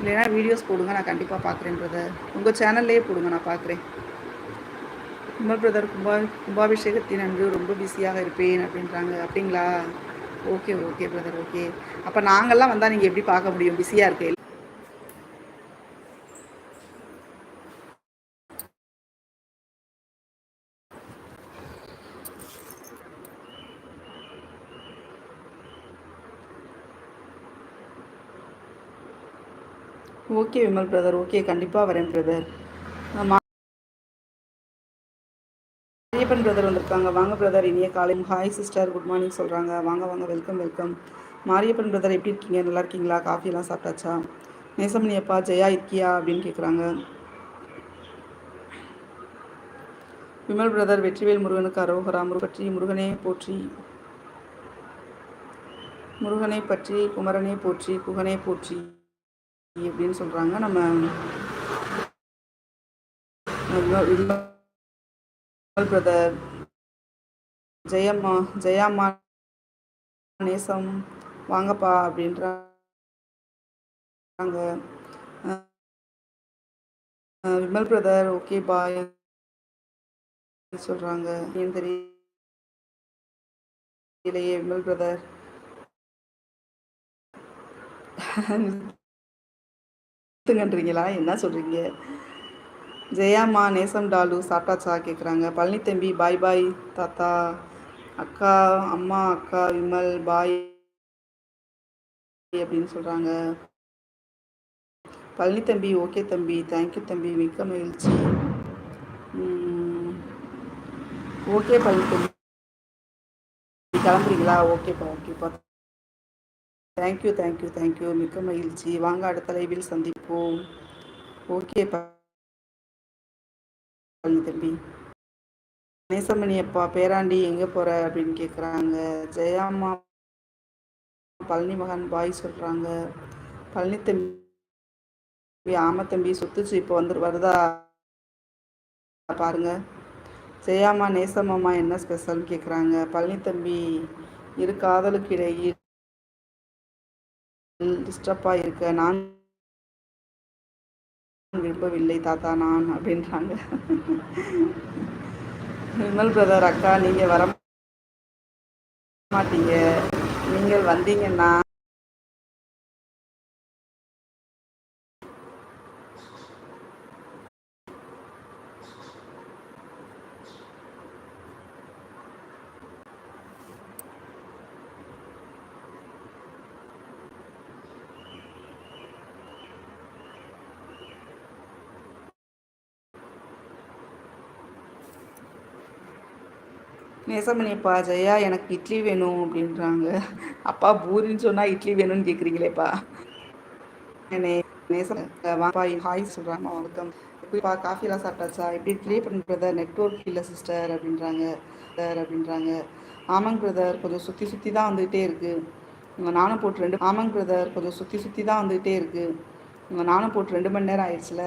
இல்லைன்னா வீடியோஸ் போடுங்க நான் கண்டிப்பாக பார்க்குறேன் பிரதர் உங்கள் சேனல்லே போடுங்க நான் பார்க்குறேன் கும்பல் பிரதர் கும்பா கும்பாபிஷேகத்தின் அன்று ரொம்ப பிஸியாக இருப்பேன் அப்படின்றாங்க. அப்படிங்களா? ஓகே ஓகே பிரதர் ஓகே அப்போ நாங்கள்லாம் வந்தால் நீங்கள் எப்படி பார்க்க முடியும்? பிஸியாக இருக்கே ஓகே விமல் பிரதர் ஓகே. கண்டிப்பாக வரேன் பிரதர். மாரியப்பன் பிரதர் வந்திருக்காங்க. வாங்க பிரதர் இனிய காலை. ஹாய் சிஸ்டர் குட் மார்னிங் சொல்கிறாங்க வாங்க வாங்க. வெல்கம் வெல்கம் மாரியப்பன் பிரதர் எப்படி இருக்கீங்க? நல்லா இருக்கீங்களா? காஃபியெல்லாம் சாப்பிட்டாச்சா? நேசமணி அப்பா ஜெயா இருக்கியா? அப்படின்னு கேட்குறாங்க விமல் பிரதர் வெற்றிவேல் முருகனுக்கு அரோகரா. முருகற்றி முருகனே போற்றி. முருகனை பற்றி குமரனை போற்றி குகனை போற்றி. அப்படின்னு சொல்கிறாங்க நம்ம பிரதர் ஜெயம்மா ஜெயாம்மா நேசம் வாங்கப்பா அப்படின்றாங்க. விமல் பிரதர் ஓகே பாய் சொல்கிறாங்க ஏன் தெரியலையே விமல் பிரதர்? ங்கன்றீங்களா என்ன சொல்கிறீங்க ஜெயாம்மா நேசம் டாலு சாப்பிட்டாச்சா கேட்குறாங்க பழனி தம்பி பாய் பாய் தாத்தா அக்கா அம்மா அக்கா விமல் பாய் அப்படின்னு சொல்கிறாங்க பழனி தம்பி ஓகே தம்பி தேங்க்யூ தம்பி மிக்க மகிழ்ச்சி. ஓகே பழனி தம்பி. கிளம்புறீங்களா? ஓகேப்பா ஓகேப்பா. தேங்க்யூ தேங்க்யூ தேங்க்யூ மிக்க மகிழ்ச்சி. வாங்க அடுத்த லைவில் சந்திப்போம். ஓகே தம்பி. கணேசமணி அப்பா பேராண்டி எங்கே போகிற அப்படின்னு கேட்குறாங்க ஜெயாம்மா பழனி மகன் பாய் சொல்கிறாங்க பழனி தம்பி ஆம தம்பி சுத்துச்சு இப்போ வந்து வருதா? பாருங்க. ஜெயாம்மா நேசம்மா என்ன ஸ்பெஷல்னு கேட்குறாங்க பழனி தம்பி இரு காதலுக்கு இடையில் டிஸ்டர்பாக இருக்க நான் விரும்பவில்லை தாத்தா நான் அப்படின்றாங்க. விமல் பிரதர் அக்கா நீங்கள் வர மாட்டீங்க. நீங்கள் வந்தீங்கன்னா நேசமணி அப்பா ஜெயா எனக்கு இட்லி வேணும் அப்படின்றாங்க. அப்பா பூரின்னு சொன்னால் இட்லி வேணும்னு கேட்குறீங்களேப்பா நேசம் வாப்பா ஹாய் சொல்கிறாங்க வணக்கம் எப்படிப்பா காஃபிலாம் சாப்பிட்டாச்சா? எப்படி ப்ளே பண்ணுறத நெட்ஒர்க் இல்லை சிஸ்டர் அப்படின்றாங்க. சார் அப்படின்றாங்க. ஆமாங்க பிரதர் கொஞ்சம் சுற்றி சுற்றி தான் வந்துகிட்டே இருக்குது நானும் போட்டு ரெண்டு ஆமாங்க பிரதர் கொஞ்சம் சுற்றி சுற்றி தான் வந்துகிட்டே இருக்குது நானும் போட்டு ரெண்டு மணி நேரம் ஆயிடுச்சுல.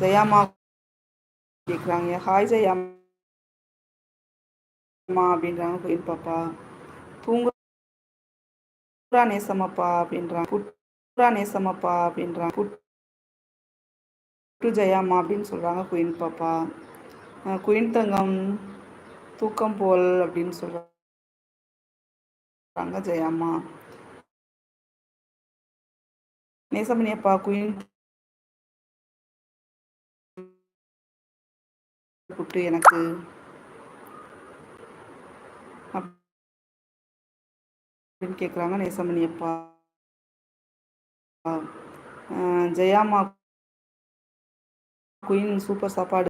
ஜெயாமா கேட்குறாங்க ஹாய் ஜெயாமா அப்படின்றாங்க. கோயில் பாப்பா. தூங்குறா நேசமப்பா அப்படின்றாங்க. புட்ரா நேசமப்பா அப்படின்றாங்க. புட்டு ஜெயாமா அப்படின்னு சொல்கிறாங்க குயின் பாப்பா. குயின் தங்கம் தூக்கம் போல் அப்படின்னு சொல்கிறாங்க ஜெயாமா நேசமணியப்பா குயின் புட்டு எனக்கு அப்படின்னு கேட்குறாங்க நேசமணி அப்பா. ஜெயாமா குயின் சூப்பர் சாப்பாடு